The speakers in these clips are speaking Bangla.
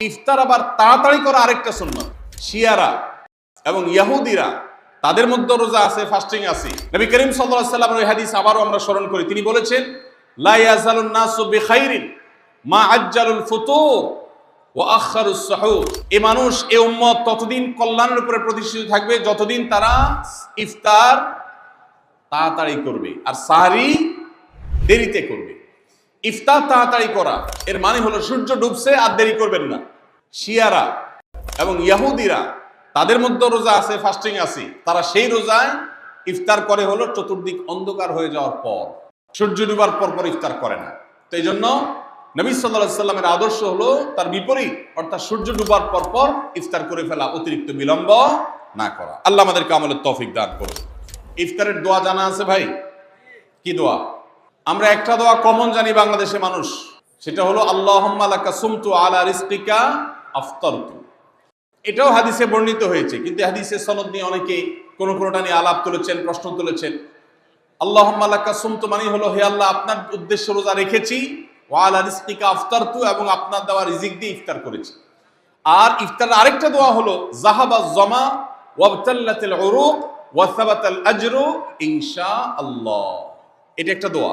ইফতার আবার তাড়াতাড়ি করা আরেকটা সুন্নত। শিয়ারা এবং ইয়াহুদিরা, তাদের মধ্যে রোজা আছে ফাস্টিং আছে। নবী করিম সাল্লামের ওই হাদিস আবারও আমরা স্মরণ করি। তিনি বলেছেন মা আজ্জালুল ফুতুর ও আখারুস সাহুর। এই মানুষ এই উম্মত ততদিন কল্যাণের উপরে প্রতিষ্ঠিত থাকবে, যতদিন তারা ইফতার তাড়াতাড়ি করবে। আর সাহারি দেরিতে করবে। ইফতার তাড়াতাড়ি করা। এর মানে হলো সূর্য ডুবছে আর দেরি করবেন না। শিয়ারা এবং ইয়াহুদিরা, তাদের মধ্যে রোজা আছে ফাস্টিং আছে। তারা সেই রোজায় ইফতার করে হলো চতুর্দিক অন্ধকার হয়ে যাওয়ার পর। সূর্য ডুবার পর পর ইফতার করে না। তো এই জন্য নবী সাল্লাহ সাল্লামের আদর্শ হলো তার বিপরীত, অর্থাৎ সূর্য ডুবার পর পর ইফতার করে ফেলা, অতিরিক্ত বিলম্ব না করা। আল্লাহ আমাদেরকে আমলের তৌফিক দান করুন। ইফতারের দোয়া জানা আছে ভাই? কি দোয়া? আমরা একটা দোয়া কমন জানি বাংলাদেশে মানুষ, সেটা হলো আল্লাহ আলা এটাও হাদিসে বর্ণিত হয়েছে, কিন্তু হাদিসে সনদ নিয়ে অনেকে কোনো কোনোটা নিয়ে আলাপ তুলেছেন, প্রশ্ন তুলেছেন। আল্লাহ সুমতু মানে হলো, হে আল্লাহ, আপনার উদ্দেশ্য রোজা রেখেছি ওয়ালা রিস্তিকা আফতারতু এবং আপনার দেওয়া রিজিক দিয়ে ইফতার করেছি। আর ইফতার আরেকটা দোয়া হলো, জাহাবা জমা ওয়াবতাল্লাতিল উরুক ওয়াসাবাতাল আজরু ইনশা আল্লাহ। এটা একটা দোয়া।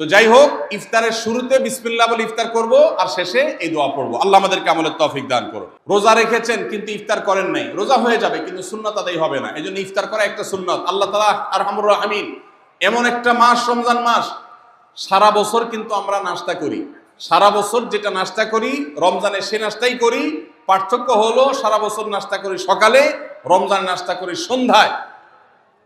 তো যাই হোক, ইফতারের শুরুতে বিসমিল্লাহ বলে ইফতার করব আর শেষে এই দোয়া পড়ব। আল্লাহ আমাদেরকে আমলের তফিক দান করুন। রোজা রেখেছেন কিন্তু ইফতার করেন নাই। রোজা হয়ে যাবে কিন্তু সুন্নত আদায় হবে না। এই জন্য ইফতার করা একটা সুন্নত। আল্লাহ তালা আর হামুর আমিন এমন একটা মাস, রমজান মাস, সারা বছর কিন্তু আমরা নাস্তা করি। সারা বছর যেটা নাস্তা করি রমজানে সে নাস্তাই করি। পার্থক্য হলো, সারা বছর নাস্তা করি সকালে, রমজান নাস্তা করি সন্ধ্যায়।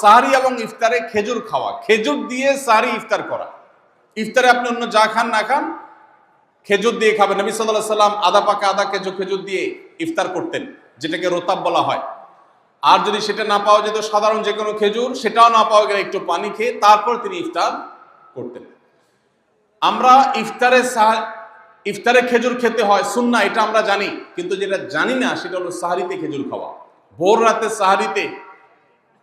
সাহারি এবং ইফতারে খেজুর খাওয়া। খেজুর দিয়ে সাহারি ইফতার করা। ইফতারে আপনি অন্য যা খান, না খান, খেজুর দিয়ে খাবেন। নবী সাল্লাহ সাল্লাম আদা পাকা আদা, খেজুর খেজুর দিয়ে ইফতার করতেন, যেটাকে রোতাব বলা হয়। আর যদি সেটা না পাওয়া যেত, সাধারণ যে কোনো খেজুর, সেটাও না পাওয়া গেলে একটু পানি খেয়ে তারপর তিনি ইফতার করতেন। আমরা ইফতারে ইফতারে খেজুর খেতে হয় সুন্না এটা আমরা জানি। কিন্তু যেটা জানি না, সেটা হলো সাহারিতে খেজুর খাওয়া। ভোর রাতে সাহারিতে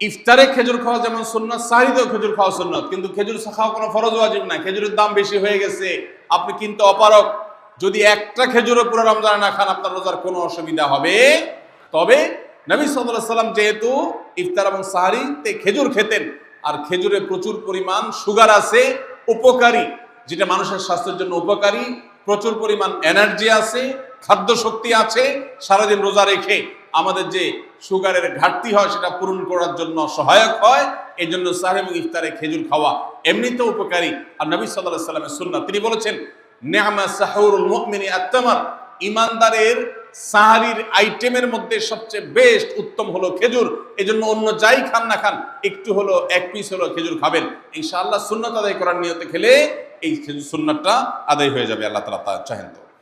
ইফতারে খেজুর খাওয়া যেমন সুন্নত সাহিদেও খেজুর খাওয়া সুন্নত। কিন্তু খেজুর খাওয়া কোনো ফরজ ওয়াজিব না খেজুরের দাম বেশি হয়ে গেছে। আপনি কিন্তু অপারক যদি একটা খেজুরও পুরো রমজানে না খান, আপনার রোজার কোনো অসুবিধা হবে। তবে নবী সাল্লাম যেহেতু ইফতার এবং সাহারিতে খেজুর খেতেন, আর খেজুরে প্রচুর পরিমাণ সুগার আছে, উপকারী, যেটা মানুষের স্বাস্থ্যের জন্য উপকারী, প্রচুর পরিমাণ এনার্জি আছে খাদ্য শক্তি আছে, সারাদিন রোজা রেখে আমাদের যে সুগারের ঘাটতি হয় সেটা পূরণ করার জন্য সহায়ক হয় এই জন্য সাহেব এবং ইফতারে খেজুর খাওয়া এমনিতেও উপকারী। আর নবী সাল্লাহ সাল্লামের সুন্না তিনি বলেছেন নেহামা সাহুরুল মুমিনী আত্মামার ইমানদারের সাহারির আইটেমের মধ্যে সবচেয়ে বেস্ট উত্তম হলো খেজুর। এজন্য অন্য যাই খান না খান, একটু হলো, এক পিস হলো খেজুর খাবেন। এই ইনশাআল্লাহ সুন্নত আদায় করার নিয়তে খেলে এই খেজুর সুন্নতটা আদায় হয়ে যাবে, আল্লাহ তালা তা চাহেন তো।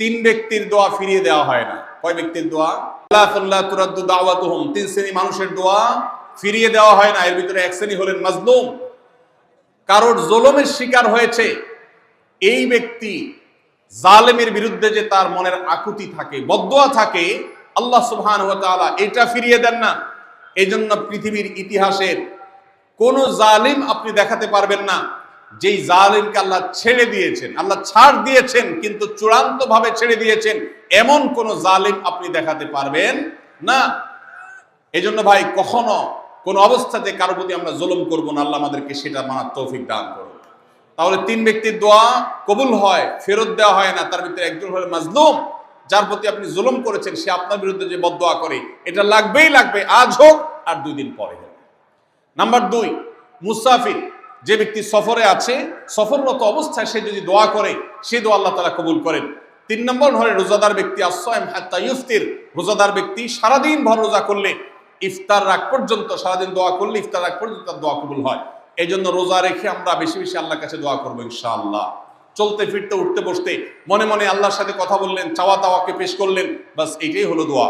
তিন ব্যক্তির দোয়া ফিরিয়ে দেওয়া হয় না। কয় ব্যক্তির দোয়া? আল্লাহ তুরাদ্দু দাওয়াতুহুম। তিন শ্রেণি মানুষের দোয়া ফিরিয়ে দেওয়া হয় না। এর ভিতরে এক শ্রেণি হলেন মাজলুম। কারোর জলমের শিকার হয়েছে, এই ব্যক্তি জালেমের বিরুদ্ধে যে তার মনের আকুতি থাকে, বদোয়া থাকে, আল্লাহ সুবহান এটা ফিরিয়ে দেন না। এই জন্য পৃথিবীর ইতিহাসের কোন জালিম আপনি দেখাতে পারবেন না। যেই জালিমকে আল্লাহ ছেড়ে দিয়েছেন, আল্লাহ ছাড় দিয়েছেন, কিন্তু চূড়ান্ত ভাবে ছেড়ে দিয়েছেন, এমন কোন জালিম আপনি দেখাতে পারবেন না। এই জন্য ভাই, কখনো কোন অবস্থাতে কারও প্রতি আমরা জুলুম করব না, আল্লাহ আমাদেরকে সেটা মানার তৌফিক দান করুন। তাহলে তিন ব্যক্তির দোয়া কবুল হয়, ফেরত দেওয়া হয় না, তার ভিতরে একজন হলো মাজলুম, যার প্রতি আপনি জুলুম করেছেন, সে আপনার বিরুদ্ধে যে বদোয়া করে, এটা লাগবেই লাগবে, আজ হোক আর দুই দিন পরে হোক। নাম্বার দুই, মুসাফির। যে ব্যক্তি সফরে আছে, সফররত অবস্থায় সে যদি দোয়া করে, সে দোয়া আল্লাহ তালা কবুল করেন। তিন নম্বর হলে রোজাদার ব্যক্তি আশ্রয় হাত্তা ইফতির রোজাদার ব্যক্তি সারাদিন ভর রোজা করলে, ইফতার রাগ পর্যন্ত, সারাদিন দোয়া করলে ইফতার রাগ পর্যন্ত তার দোয়া কবুল হয়। এই জন্য রোজা রেখে আমরা বেশি বেশি আল্লাহর কাছে দোয়া করব ইনশাআল্লাহ। চলতে ফিরতে, উঠতে, বসতে, মনে মনে আল্লাহর সাথে কথা বললেন চাওয়া তাওয়াকে পেশ করলেন বাস এটাই হলো দোয়া।